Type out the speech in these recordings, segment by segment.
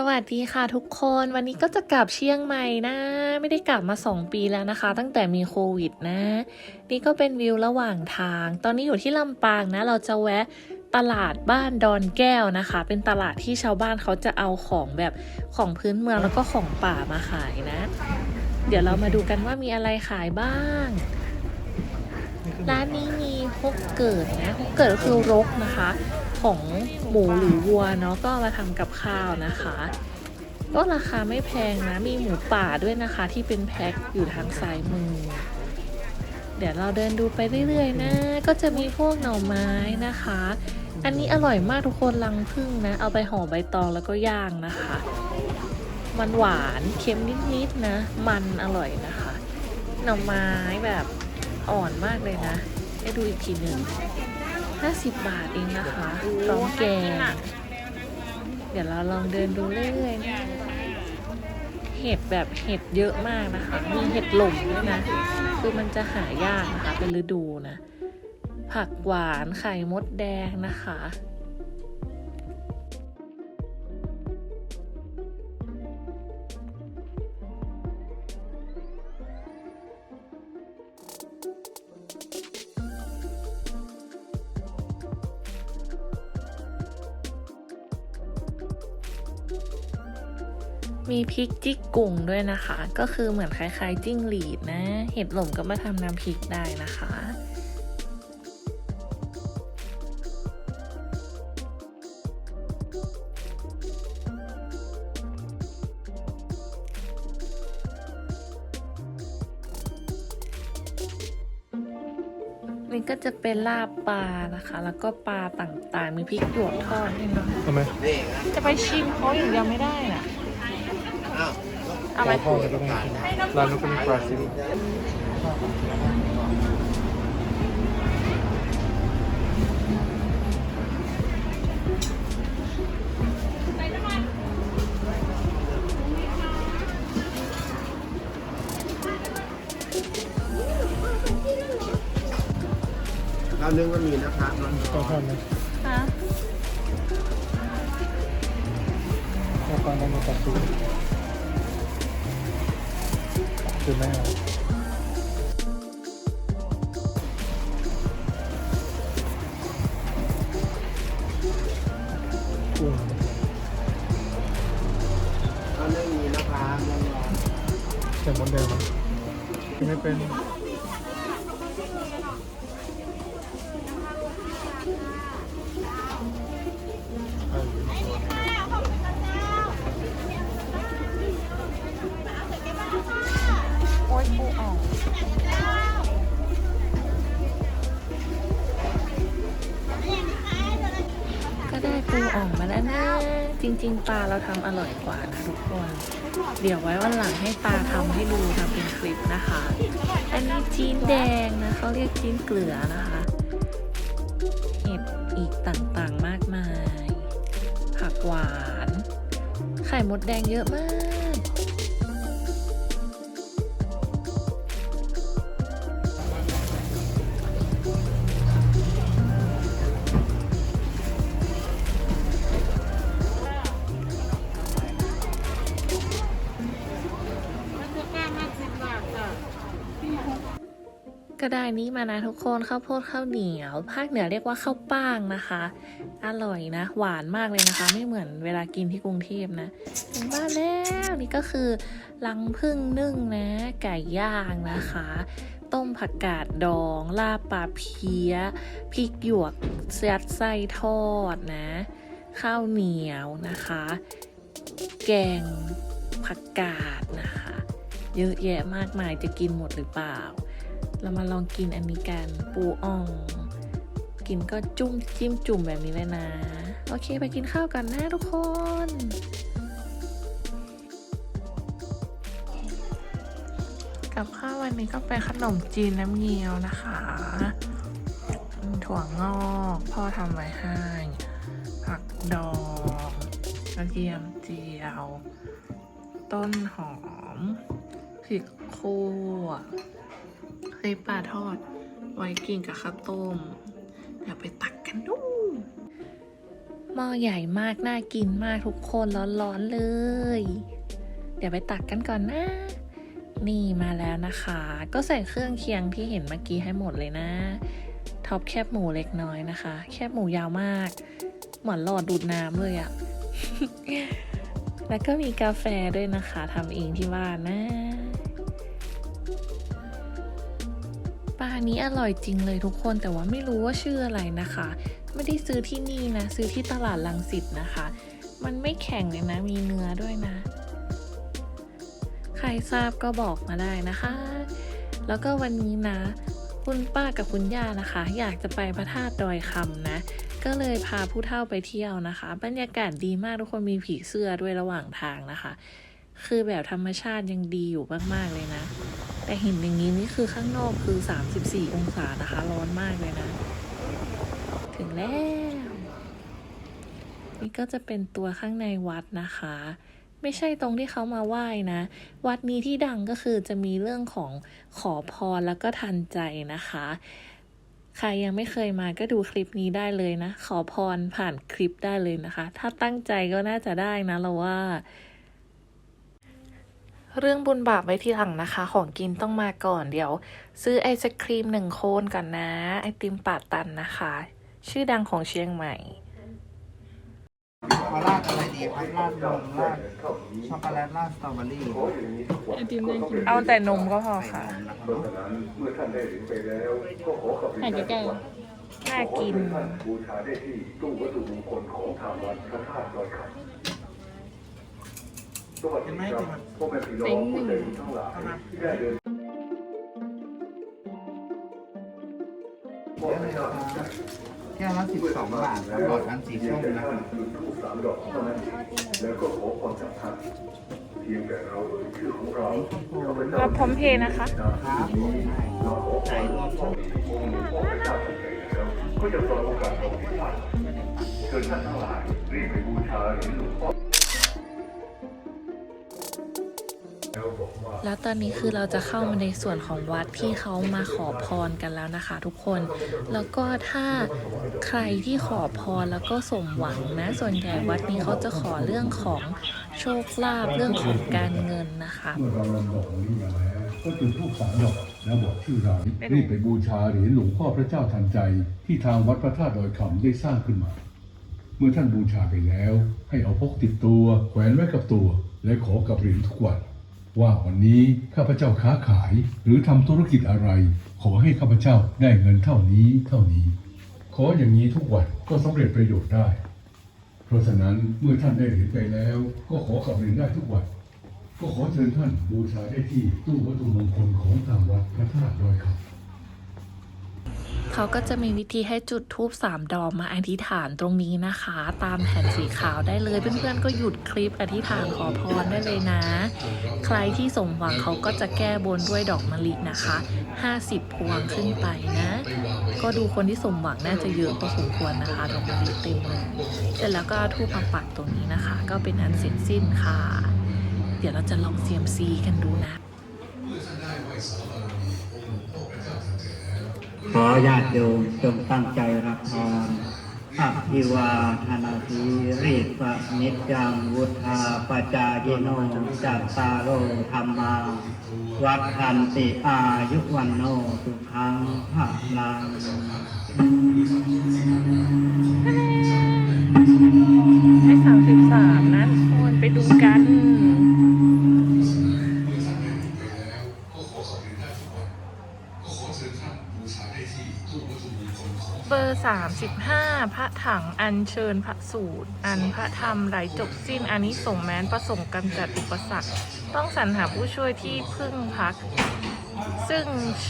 สวัสดีค่ะทุกคนวันนี้ก็จะกลับเชียงใหม่นะ ไม่ได้กลับมา 2 ปีแล้วนะคะ ตั้งแต่มีโควิดนะ นี่ก็เป็นวิวระหว่างทาง ตอนนี้อยู่ที่ลำปางนะ เราจะแวะตลาดบ้านดอนแก้วนะคะ เป็นตลาดที่ชาวบ้านเขาจะเอาของแบบของพื้นเมืองแล้วก็ของป่ามาขายนะ เดี๋ยวเรามาดูกันว่ามีอะไรขายบ้าง ร้านนี้มีฮกเกิดนะฮกเกิดก็คือรกนะคะ ของหมูหรือวัวเนาะก็มาทำกับข้าวนะคะ ก็ราคาไม่แพงนะมีหมูป่าด้วยนะคะ ที่เป็นแพ็คอยู่ทางซ้ายมือ เดี๋ยวเราเดินดูไปเรื่อยๆนะ ก็จะมีพวกหน่อไม้นะคะ อันนี้อร่อยมากทุกคนรังผึ้งนะ เอาไปห่อใบตองแล้วก็ย่างนะคะ มันหวานเค็มนิดๆนะ มันอร่อยนะคะ หน่อไม้แบบอ่อนมากเลยนะ ให้ดูอีกทีหนึ่ง 50 บาทเองนะคะพร้อมแกงเดี๋ยวเราลองเดินดูเรื่อยๆนะเห็ดแบบเห็ดเยอะมากนะคะ มีเห็ดหล่มด้วยนะ คือมันจะหายากนะคะ เป็นฤดูนะ ผักหวานไข่มดแดงนะคะ มีพริกจิกกุ่งด้วยนะคะ ก็คือเหมือนคล้ายๆจิ้งหรีดนะ เห็ดหล่มก็มาทำน้ำพริกได้นะคะนี่ก็จะเป็นลาบปลานะคะ แล้วก็ปลาต่างๆ มีพริกหยวกทอดด้วยเนาะทำไมจะไปชิมเขาอย่างเดียวไม่ได้น่ะ เอาไหมพ่นร้านนู้นก็มีปลาซิลเรานึ่งก็มีนะครับร้อนก็ทอดนะคะข้าวปลาต้มีปลาซิ คือไม่เอากุ้งเรานึ่งมีนะครับร้อนใส่มดแดงไหมกินไม่เป็น ก็ได้ปูอ่องมาแล้วนะ จริง ๆ ปลาเราทำอร่อยกว่านะทุกคน เดี๋ยวไว้วันหลังให้ปลาทำให้ดูทำเป็นคลิปนะคะ อันนี้จีนแดงนะเขาเรียกจีนเกลือนะคะเห็ดอีกต่างๆมากมาย ผักหวาน ไข่มดแดงเยอะมาก ก็ได้นี้มานะทุกคนข้าวโพดข้าวเหนียว ภาคเหนือเรียกว่าข้าวป้างนะคะ อร่อยนะ หวานมากเลยนะคะ ไม่เหมือนเวลากินที่กรุงเทพนะถึงบ้านแล้วนี่ก็คือลังพึ่งนึ่งนะ ไก่ย่างนะคะ ต้มผักกาดดอง ลาบปลาเพี้ยพริกหยวกยัดไส้ทอดนะ ข้าวเหนียวนะคะ แกงผักกาดนะคะ เยอะแยะมากมายจะกินหมดหรือเปล่า เรามาลองกินอันนี้กันปูอ่อง กินก็จุ้มจิ้มจุ่มแบบนี้เลยนะ โอเคไปกินข้าวกันนะทุกคนกับข้าววันนี้ก็เป็นขนมจีนน้ำเงี้ยวนะคะ ถั่วงอกพ่อทำไว้ให้ผักดองกระเทียมเจียว ต้นหอมพริกคั่ว เคยปลาทอด ไว้กินกับข้าวต้มเดี๋ยวไปตักกันดูหม้อใหญ่มาก น่ากินมากทุกคนร้อนๆเลย เดี๋ยวไปตักกันก่อนนะ นี่มาแล้วนะคะ ก็ใส่เครื่องเคียงที่เห็นเมื่อกี้ให้หมดเลยนะท็อปแคบหมูเล็กน้อยนะคะ แคบหมูยาวมาก เหมือนหลอดดูดน้ำเลยอะแล้วก็มีกาแฟด้วยนะคะทำเองที่บ้านนะานี้อร่อยจริงเลยทุกคนแต่ว่าไม่รู้ว่าชื่ออะไรนะคะ ไม่ได้ซื้อที่นี่นะ ซื้อที่ตลาดลังสิตนะคะ มันไม่แข็งเลยนะ มีเนื้อด้วยนะ ใครทราบก็บอกมาได้นะคะ แล้วก็วันนี้นะ คุณป้ากับคุณย่านะคะ อยากจะไปพระธาตุดอยคำนะ ก็เลยพาผู้เฒ่าไปเที่ยวนะคะ บรรยากาศดีมากทุกคนมีผีเสื้อด้วยระหว่างทางนะคะ คือแบบธรรมชาติยังดีอยู่มากๆเลยนะ แต่เห็นอย่างนี้นี่คือข้างนอกคือ 34 องศานะคะ ร้อนมากเลยนะ ถึงแล้ว นี่ก็จะเป็นตัวข้างในวัดนะคะ ไม่ใช่ตรงที่เขามาไหว้นะ วัดนี้ที่ดังก็คือจะมีเรื่องของขอพรแล้วก็ทันใจนะคะใครยังไม่เคยมาก็ดูคลิปนี้ได้เลยนะ ขอพรผ่านคลิปได้เลยนะคะ ถ้าตั้งใจก็น่าจะได้นะเราว่า เรื่องบุญบาปไว้ที่หลังนะคะ ของกินต้องมาก่อนเดี๋ยว ซื้อไอศครีมหนึ่งโคนก่อนนะ ไอติมปาดตันนะคะ ชื่อดังของเชียงใหม่เอาราดอะไรดีครับราดนมราดช็อกโกแลตราดสตรอเบอรี่ไอติมน่ากินเอาแต่นมก็พอค่ะถ่ายใกล้น่ากินบูชาได้ที่ตู้วัตถุมงคลของทางวัดพระธาตุดอยคำ สวัสดีครับพ่อแม่พี่น้องผู้ใจบุญทั้งหลายที่ได้เดินพ่อแม่ร้องแก้วละสิบสองบาทครับหลอดนั้นสีส้มนะท่านจุดธูปสามดอกเท่านั้งแล้วก็ขอพรจากท่านเพียงแต่เราเอ่ยชื่อของเราข้าพเจ้ารับพร้อมเพย์นะคะครับใส่รวมส้มพ่อพระเจ้าทันใจแล้วก็จะทรงโอกาสตรงที่านเชิญท่านทั้งหลายรีบไปบูชาหรียญหลวงพ่อ แล้วบอกว่าแล้วตอนนี้คือเราจะเข้ามาในส่วนของวัดที่เขามาขอพรกันแล้วนะคะ ทุกคน แล้วก็ถ้าใครที่ขอพรแล้วก็สมหวังนะ ส่วนใหญ่วัดนี้เขาจะขอเรื่องของโชคลาภเรื่องของการเงินนะคะเมื่อเราลำดอกนี้มาแล้วก็จุดธูปสามดอกแล้วบอกชื่อเรารีบไปบูชาเหรียญหลวงพ่อพระเจ้าทันใจ ที่ทางวัดพระธาตุดอยคำได้สร้างขึ้นมา เมื่อท่านบูชาไปแล้ว ให้เอาพกติดตัว แขวนไว้กับตัว และขอกับเหรียญทุกวัน ว่าวันนี้ข้าพเจ้าค้าขายหรือทำธุรกิจอะไร ขอให้ข้าพเจ้าได้เงินเท่านี้เท่านี้ ขออย่างนี้ทุกวันก็สำเร็จประโยชน์ได้ เพราะฉะนั้นเมื่อท่านได้เห็นไปแล้ว ก็ขอกับเรียนได้ทุกวัน ก็ขอเชิญท่านบูชาได้ที่ตู้วัตถุมงคลของทางวัดพระธาตุดอยคำ เขาก็จะมีวิธีให้จุดทูบสามดอกมาอธิษฐานตรงนี้นะคะ ตามแผ่นสีขาวได้เลยเพื่อนๆก็หยุดคลิปอธิษฐานขอพรได้เลยนะ ใครที่สมหวังเขาก็จะแก้บนด้วยดอกมะลินะคะ 50 พวงขึ้นไปนะ ก็ดูคนที่สมหวังน่าจะเยอะพอสมควรนะคะดอกมะลิเต็มเลยเสร็จแล้วก็ทูบมาปักตรงนี้นะคะ ก็เป็นอันเสร็จสิ้นค่ะ เดี๋ยวเราจะลองเซียมซีกันดูนะ อญาติโยมจงตั้งใจรับพรอภิวาทนาทีรีปะนิจังวุธาปจายโนจัตตารโอธรรมา วัฏทันติอายุวันโนสุขังภาลังให้สามสิบสามนะทุกคนไปดูกัน เบอร์สามสิบห้าพระถังอัญเชิญพระสูตร อันพระธรรมไหลจบสิ้นอันนี้ส่งแม้นประสงค์กำจัดอุปสรรค ต้องสรรหาผู้ช่วยที่พึ่งพัก ซึ่ง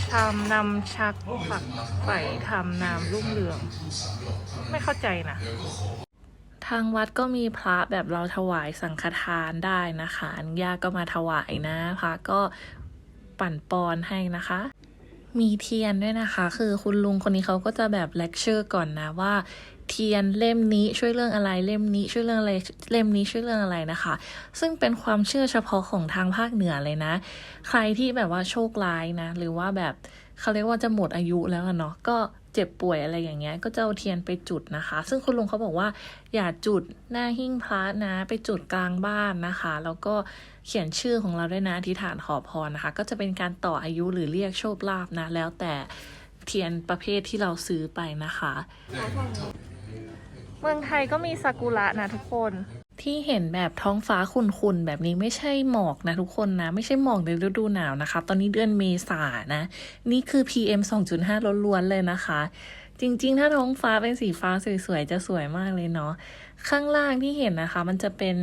ชามนำชักฝักใฝ่ทำนามรุ่งเรือง ไม่เข้าใจนะ ทางวัดก็มีพระแบบเราถวายสังฆทานได้นะคะญาติก็มาถวายนะ พระก็ปั่นปอนให้นะคะ มีเทียนด้วยนะคะ คือคุณลุงคนนี้เขาก็จะแบบเลคเชอร์ก่อนนะว่าเทียนเล่มนี้ช่วยเรื่องอะไรเล่มนี้ช่วยเรื่องอะไรเล่มนี้ช่วยเรื่องอะไรนะคะ ซึ่งเป็นความเชื่อเฉพาะของทางภาคเหนือเลยนะ ใครที่แบบว่าโชคร้ายนะ หรือว่าแบบเขาเรียกว่าจะหมดอายุแล้วเนาะก็ เจ็บป่วยอะไรอย่างเงี้ย ก็จะเอาเทียนไปจุดนะคะ ซึ่งคุณลุงเขาบอกว่า อย่าจุดหน้าหิ้งพระนะ ไปจุดกลางบ้านนะคะ แล้วก็เขียนชื่อของเราด้วยนะอธิษฐานขอพรนะคะ ก็จะเป็นการต่ออายุหรือเรียกโชคลาภนะ แล้วแต่เทียนประเภทที่เราซื้อไปนะคะ เมืองไทยก็มีซากุระนะทุกคน ที่เห็นแบบท้องฟ้าขุ่นๆแบบนี้ไม่ใช่หมอกนะทุกคนนะ ไม่ใช่หมอกในฤดูหนาวนะคะ ตอนนี้เดือนเมษานะ นี่คือ PM 2.5ล้วนๆเลยนะคะ จริงๆ ถ้าท้องฟ้าเป็นสีฟ้าสวยๆ จะสวยมากเลยเนาะข้างล่างที่เห็นนะคะ มันจะเป็น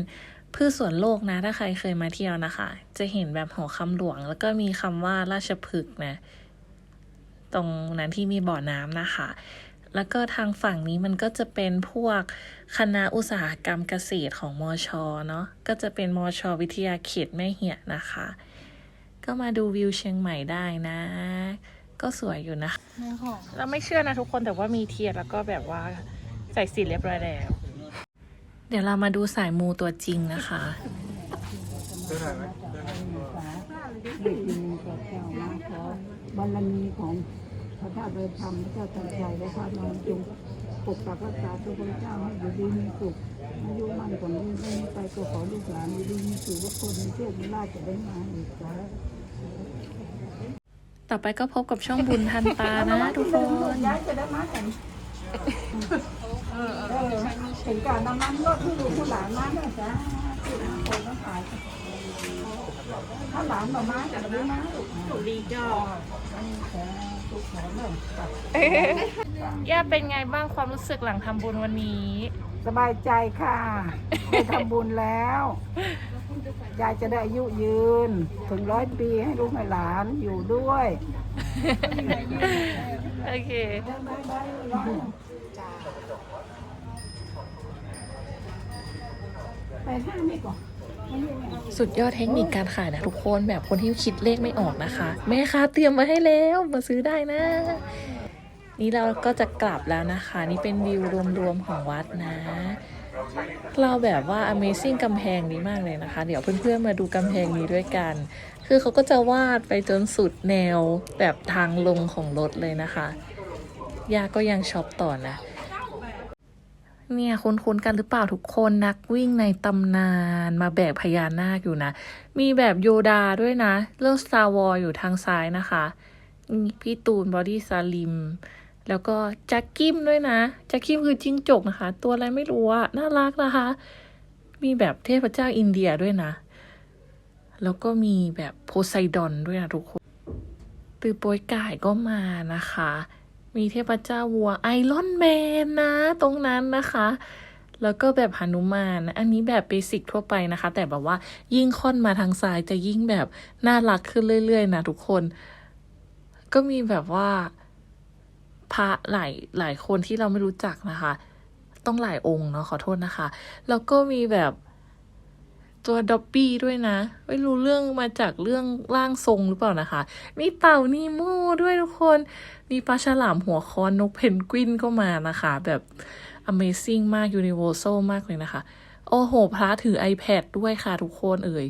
พืชสวนโลกนะ ถ้าใครเคยมาเที่ยวนะคะ จะเห็นแบบหอคำหลวง แล้วก็มีคำว่าราชพฤกษ์นะ ตรงนั้นที่มีบ่อน้ำนะคะ แล้วก็ทางฝั่งนี้มันก็จะเป็นพวกคณะอุตสาหกรรมเกษตรของมอชอเนาะก็จะเป็นมอชอวิทยาเขตแม่เหียนะคะ ก็มาดูวิวเชียงใหม่ได้นะ ก็สวยอยู่นะเราไม่เชื่อนะทุกคนแต่ว่ามีเทียนแล้วก็แบบว่าใส่สีเรียบร้อยแล้ว เดี๋ยวเรามาดูสายมูตัวจริงนะคะเด็กดีกับเจ้ามาขอบารมีของพระเจ้าโดยธรรมพระเจ้าจันใจและพระนองจงปกปักรักษาตัวพระเจ้าให้อยู่ดีมีสุขอายุมั่นกว่านี้ไม่มีไปก็ขอลูกหลานอยู่ดีมีสุขทุกคนมีโชคมีลาภจะได้มาอีกสาธุต่อไปก็พบกับช่องบุญทันตานะทุกคนย้ายจะได้มากันเออถึงการนำมันรถที่ลูกผู้หลานมาเนี่ยจ้าที่ทางคนก็ขายถ้าหลานมามาจะได้มาถูกดีจ้าทุกคนเล ยย่าเป็นไงบ้างความรู้สึกหลังทำบุญวันนี้ สบายใจค่ะ ได้ทำบุญแล้วยายจะได้อายุยืน ถึงร้อยปีให้ลูกให้หลานอยู่ด้วย โอเค ไปห้าไม่ก่อน สุดยอดเทคนิคการขายนะทุกคนแบบคนที่คิดเลขไม่ออกนะคะ แม่ค้าเตรียมมาให้แล้วมาซื้อได้นะ นี่เราก็จะกลับแล้วนะคะ นี่เป็นวิวรวมๆของวัดนะ เราแบบว่า Amazing กำแพงนี้มากเลยนะคะ เดี๋ยวเพื่อนๆมาดูกำแพงนี้ด้วยกัน คือเขาก็จะวาดไปจนสุดแนวแบบทางลงของรถเลยนะคะย่าก็ยังช็อปต่อนะ เนี่ยคุ้นๆกันหรือเปล่าทุกคนนักวิ่งในตำนานมาแบกพญานาคอยู่นะ มีแบบโยดาด้วยนะ เรื่อง Star Wars อยู่ทางซ้ายนะคะมีพี่ตูนบอดี้ซาลิม แล้วก็แจ็คกิมด้วยนะแจ็คกิมคือจิ้งจกนะคะ ตัวอะไรไม่รู้อะน่ารักนะคะ มีแบบเทพเจ้าอินเดียด้วยนะ แล้วก็มีแบบโพไซดอนด้วยนะทุกคนตือโปยก่ายก็มานะคะ มีเทพเจ้าวัวไอรอนแมนนะ ตรงนั้นนะคะ แล้วก็แบบหนุมาน อันนี้แบบเบสิกทั่วไปนะคะ แต่แบบว่ายิ่งค่อนมาทางซ้ายจะยิ่งแบบน่ารักขึ้นเรื่อยๆนะทุกคน ก็มีแบบว่าพระหลายหลายคนที่เราไม่รู้จักนะคะ ต้องหลายองค์เนาะขอโทษนะคะ แล้วก็มีแบบ ตัวด็อบบี้ด้วยนะ ไม่รู้เรื่องมาจากเรื่องร่างทรงหรือเปล่านะคะ มีเต่านีโม่ด้วยทุกคน มีปลาฉลามหัวคอนนกเพนกวินก็มานะคะ แบบ Amazing มาก Universal มากเลยนะคะ โอ้โห พระถือ iPad ด้วยค่ะทุกคนเอ่ย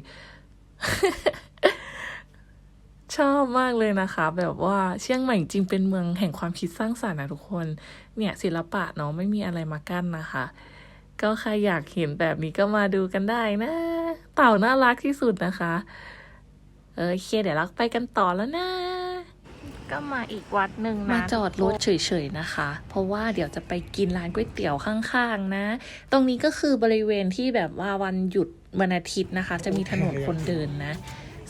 ชอบมากเลยนะคะ แบบว่าเชียงใหม่จริงเป็นเมืองแห่งความคิดสร้างสรรค์นะทุกคน เนี่ยศิลปะเนาะไม่มีอะไรมากั้นนะคะ ก็ใครอยากเห็นแบบนี้ก็มาดูกันได้นะ เต่าน่ารักที่สุดนะคะโอเคเดี๋ยวเราไปกันต่อแล้วนะ ก็มาอีกวัดหนึ่งนะมาจอดรถเฉยๆนะคะ เพราะว่าเดี๋ยวจะไปกินร้านก๋วยเตี๋ยวข้างๆนะ ตรงนี้ก็คือบริเวณที่แบบว่าวันหยุดวันอาทิตย์นะคะ จะมีถนนคนเดินนะ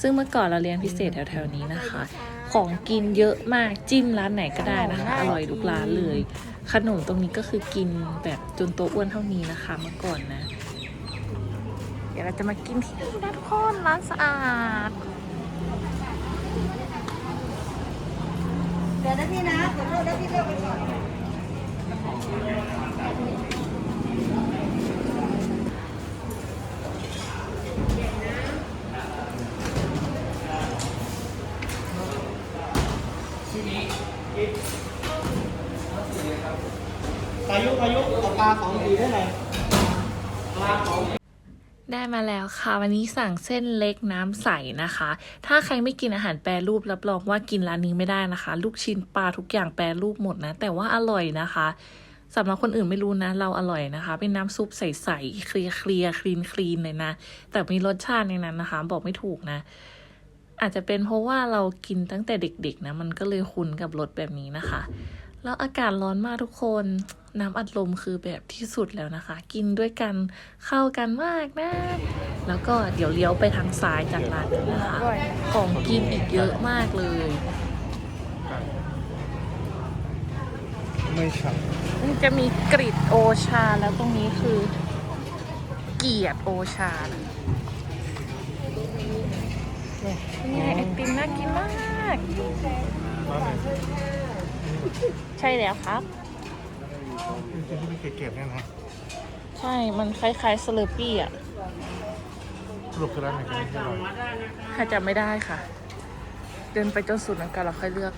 ซึ่งเมื่อก่อนเราเรียนพิเศษแถวๆนี้นะคะ ของกินเยอะมากจิ้มร้านไหนก็ได้นะคะ อร่อยทุกร้านเลย ขนมตรงนี้ก็คือกินแบบจนโต๊ะอ้วนเท่านี้นะคะเมื่อก่อนนะ เดี๋ยวเราจะมากินที่นี่นะทุกคนร้านสะอาดเดี๋ยวนะพี่นะขอโทษนะพี่เลือกไปก่อนพายุพายุเอาปลาสองสีได้ไหน ได้มาแล้วค่ะ วันนี้สั่งเส้นเล็กน้ำใสนะคะ ถ้าใครไม่กินอาหารแปรรูปรับรองว่ากินร้านนี้ไม่ได้นะคะ ลูกชิ้นปลาทุกอย่างแปรรูปหมดนะ แต่ว่าอร่อยนะคะสำหรับคนอื่นไม่รู้นะ เราอร่อยนะคะ เป็นน้ำซุปใสๆเคลียร์เคลียร์คลีนคลีนเลยนะ แต่มีรสชาติในนั้นนะคะ บอกไม่ถูกนะ อาจจะเป็นเพราะว่าเรากินตั้งแต่เด็กๆนะ มันก็เลยคุ้นกับรสแบบนี้นะคะ แล้วอากาศร้อนมากทุกคนน้ำอัดลมคือแบบที่สุดแล้วนะคะ กินด้วยกันเข้ากันมากนะ แล้วก็เดี๋ยวเลี้ยวไปทางซ้ายจากร้านกันนะคะของกินอีกเยอะมากเลย ไม่ฉับมันจะมีกริดโอชาแล้วตรงนี้คือ เกียรติโอชานี่ไงไอติมน่ากินมากบ้านไหน ใช่แล้วครับจริงๆที่เก็บเนี่ยนะใช่ มันคล้ายๆสเลอร์ปี้อะสรุปคือร้านไหนกันที่อร่อยถ้าจำไม่ได้ค่ะ เดินไปจนสุดแล้วกันเราค่อยเลือก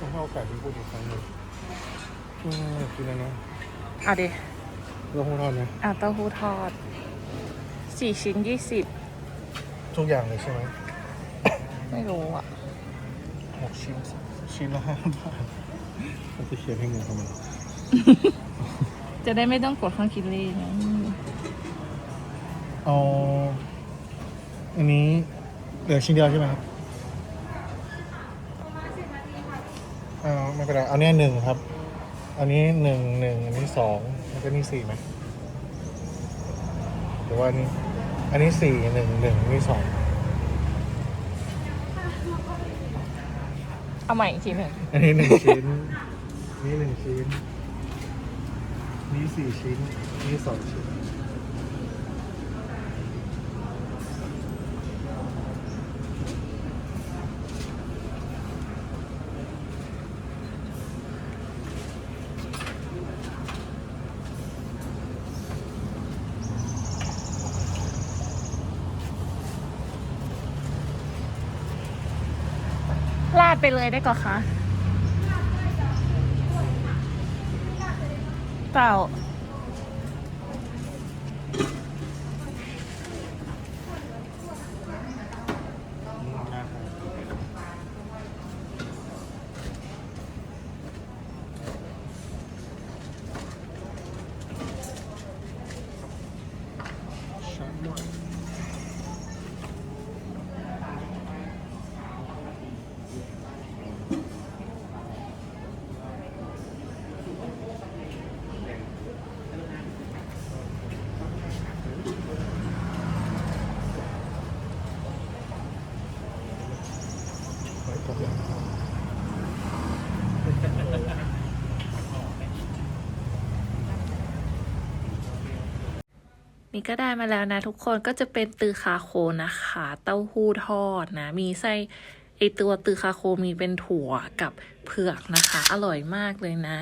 ต้องให้โอกาสพี่พูดอีกครั้งหนึ่งอืมอกินอะไรนะเอาเดเรื่องของทอดนะอ่าเต้าหู้ทอดสี่ชิ้นยี่สิบทุกอย่างเลยใช่ไหมไม่รู้อะหกชิ้นชิ้นละห้าบาท เขาจะเขียนให้เงินทำไมจะได้ไม่ต้องกดเครื่องคิดเลขนะเอาอันนี้เหลือชิ้นเดียวใช่ไหมครับเอาไม่เป็นไรเอาเนี้ยหนึ่งครับ อันนี้หนึ่งหนึ่งอันนี้สองแล้วก็นี่สี่ไหมหรือว่าอันนี้ อันนี้สี่หนึ่งหนึ่งอันนี้สองเอาใหม่อีกทีหนึ่งอันนี้หนึ่งชิ้น นี่หนึ่งชิ้น นี่สี่ชิ้น นี่สองชิ้นลาดไปเลยได้ก่อนคะ เนี่ก็ได้มาแล้วนะทุกคนก็จะเป็นตือคาโคนะคะ เต้าหู้ทอดนะ มีไส้ไอตัวตือคาโคมีเป็นถั่วกับเผือกนะคะ อร่อยมากเลยนะ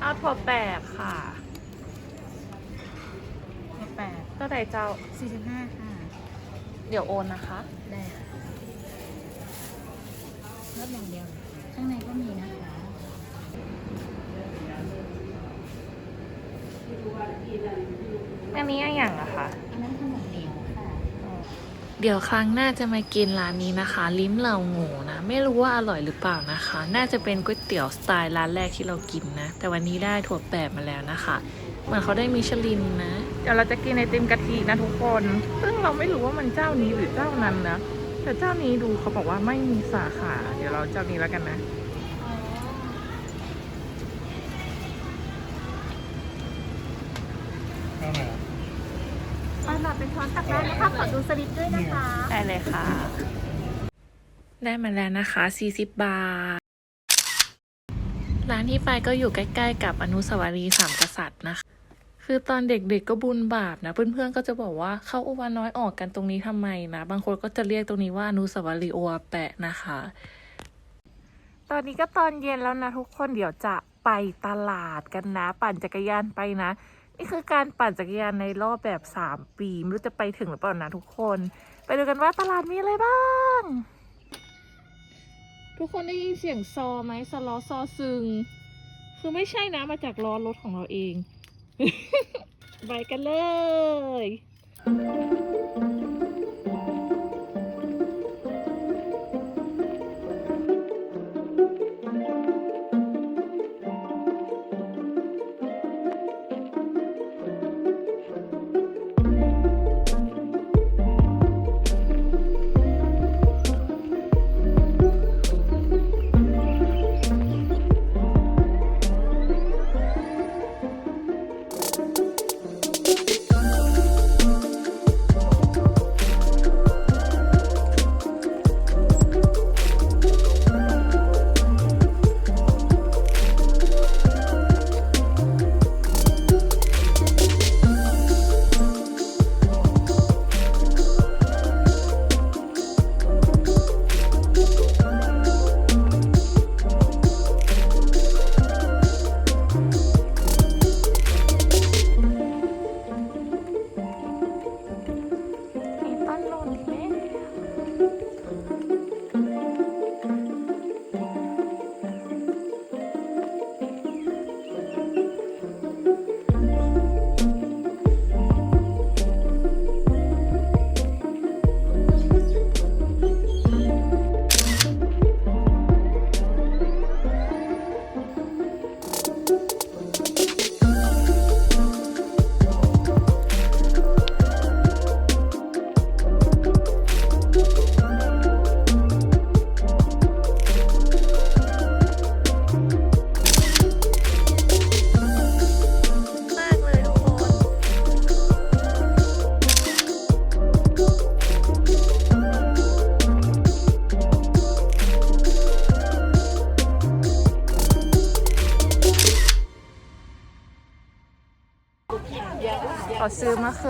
เอาถั่วแปบค่ะแปดก็ได้เจ้าสี่สิบห้าค่ะ เดี๋ยวโอนนะคะ ได้ค่ะรอบอย่างเดียว ข้างในก็มีนะคะ อันนี้อะไรอย่างอะคะอันนั้นขนมเหนียวค่ะเดี๋ยวครั้งหน้าจะมากินร้านนี้นะคะ ลิ้มเหล่าโง่นะ ไม่รู้ว่าอร่อยหรือเปล่านะคะ น่าจะเป็นก๋วยเตี๋ยวสไตล์ร้านแรกที่เรากินนะ แต่วันนี้ได้ถั่วแปบมาแล้วนะคะเหมือนเขาได้มิชลินนะ เดี๋ยวเราจะกินไอติมกะทินะทุกคน ซึ่งเราไม่รู้ว่ามันเจ้านี้หรือเจ้านั้นนะ แต่เจ้านี้ดูเขาบอกว่าไม่มีสาขา เดี๋ยวเราเจ้านี้แล้วกันนะ ข้าวไหนอะ เอาหลับเป็นช้อนตักได้นะคะขอดูสลิปด้วยนะคะ ได้เลยค่ะ ได้มาแล้วนะคะ 40 บาท ร้านที่ไปก็อยู่ใกล้ ๆ กับอนุสาวรีย์สามกษัตริย์นะคะ คือตอนเด็กๆก็บุญบาปนะ เพื่อนๆก็จะบอกว่าเข้าโอวาน้อยออกกันตรงนี้ทำไมนะ บางคนก็จะเรียกตรงนี้ว่าอนุสาวรีย์โออาแปะนะคะ ตอนนี้ก็ตอนเย็นแล้วนะทุกคนเดี๋ยวจะไปตลาดกันนะ ปั่นจักรยานไปนะ นี่คือการปั่นจักรยานในรอบแบบ 3 ปีไม่รู้จะไปถึงหรือเปล่านะทุกคน ไปดูกันว่าตลาดมีอะไรบ้าง ทุกคนได้ยินเสียงซอไหมสล้อซอซึง คือไม่ใช่นะมาจากล้อรถของเราเอง ไปกันเลย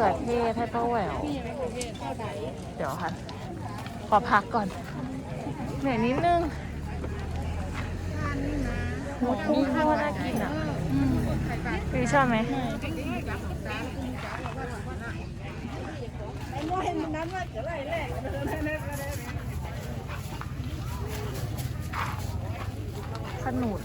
อซื้อเขือเทศให้ป้าแหวว เดี๋ยวค่ะ ขอพักก่อน เหนื่อยนิดนึงมดกุ้งข้าวน่ากินอะพี่ชอบไหมขนุน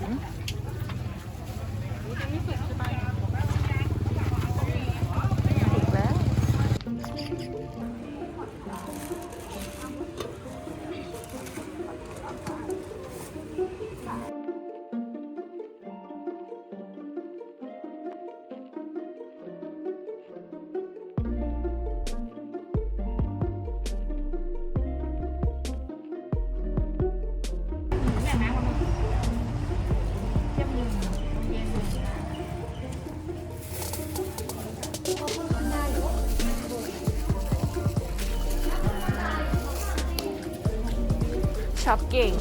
ช็อปเก่ง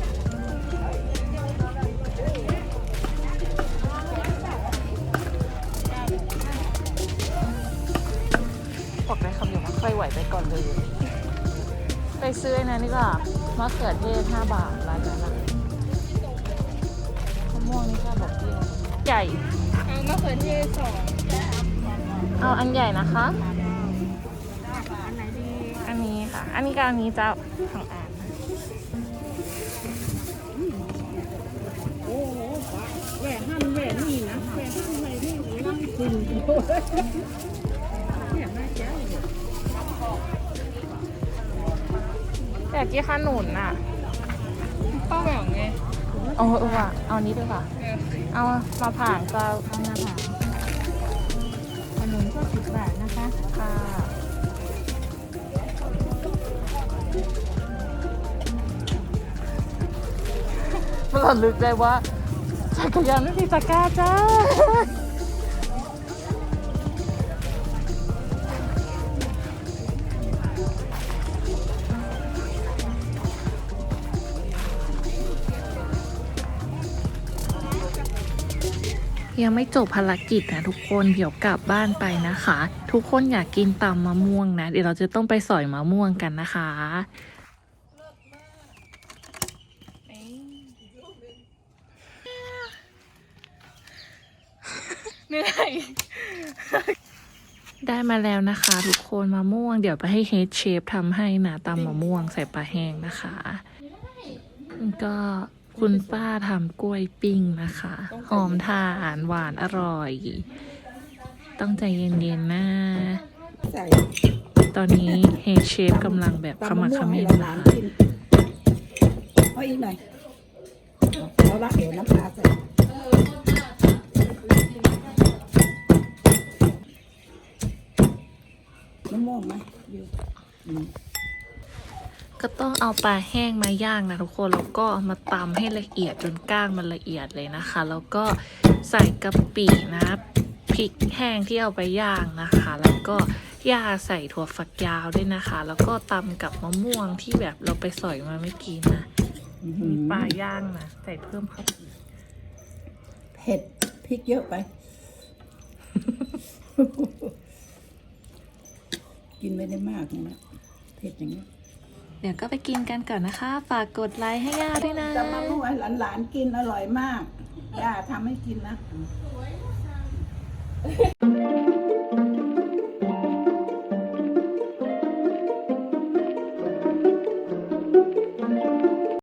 บอกได้คำเดียวว่าค่อยไหวไปก่อนเลย ไปซื้อไอ้นั้นดีกว่ามะเขือเทศ 5 บาทร้านนั้นอะมะม่วงนี่แค่บอกเดียวใหญ่ เอามะเขือเทศสองเอาอันใหญ่นะคะ อันไหนดี อันนี้ค่ะ อันนี้กับอันนี้จะสองอั อยากกินขนุนอะป้าแหววไงเอาเออว่ะเอาอันนี้ดีกว่า เอามาผ่านจะเอามาผ่าขนมก็สิบบาทนะคะ ค่ะมันระลึกได้ว่าจักรยานไม่มีตะกร้าจ้า ยังไม่จบภารกิจนะทุกคนเดี๋ยวกลับบ้านไปนะคะ ทุกคนอยากกินตำมะม่วงนะ เดี๋ยวเราจะต้องไปสอยมะม่วงกันนะคะเหนื่อยได้มาแล้วนะคะ ทุกคนมะม่วง เดี๋ยวไปให้เฮดเชฟทำให้นะตำมะม่วงใส่ปลาแห้งนะคะแล้วก็ คุณป้าทำกล้วยปิ้งนะคะ หอมทานหวานอร่อย ต้องใจเย็นๆนะใส่ตอนนี้เฮดเชฟกำลังแบบขตำมัมะกเขม่วงให้ม้นหลานะนคะๆกินเอาอีกหน่อยเอาละเดี๋ยวน้ำปลาใส่มะม่วงไหมอยู่อืม ก็ต้องเอาปลาแห้งมาย่างนะทุกคน แล้วก็เอามาตำให้ละเอียดจนก้างมันละเอียดเลยนะคะ แล้วก็ใส่กะปินะพริกแห้งที่เอาไปย่างนะคะ แล้วก็ย่าใส่ถั่วฝักยาวด้วยนะคะ แล้วก็ตำกับมะม่วงที่แบบเราไปสอยมาเมื่อกี้นะมีปลาย่างนะใส่เพิ่มเข้าไปอีกเผ็ดพริกเยอะไป กินไม่ได้มากนะเผ็ดอย่างนี้ เดี๋ยวก็ไปกินกันก่อนนะคะ ฝากกดไลค์ให้ย่าด้วยนะจะมาม่วงให้หลานๆกินอร่อยมากย่าทำให้กินนะ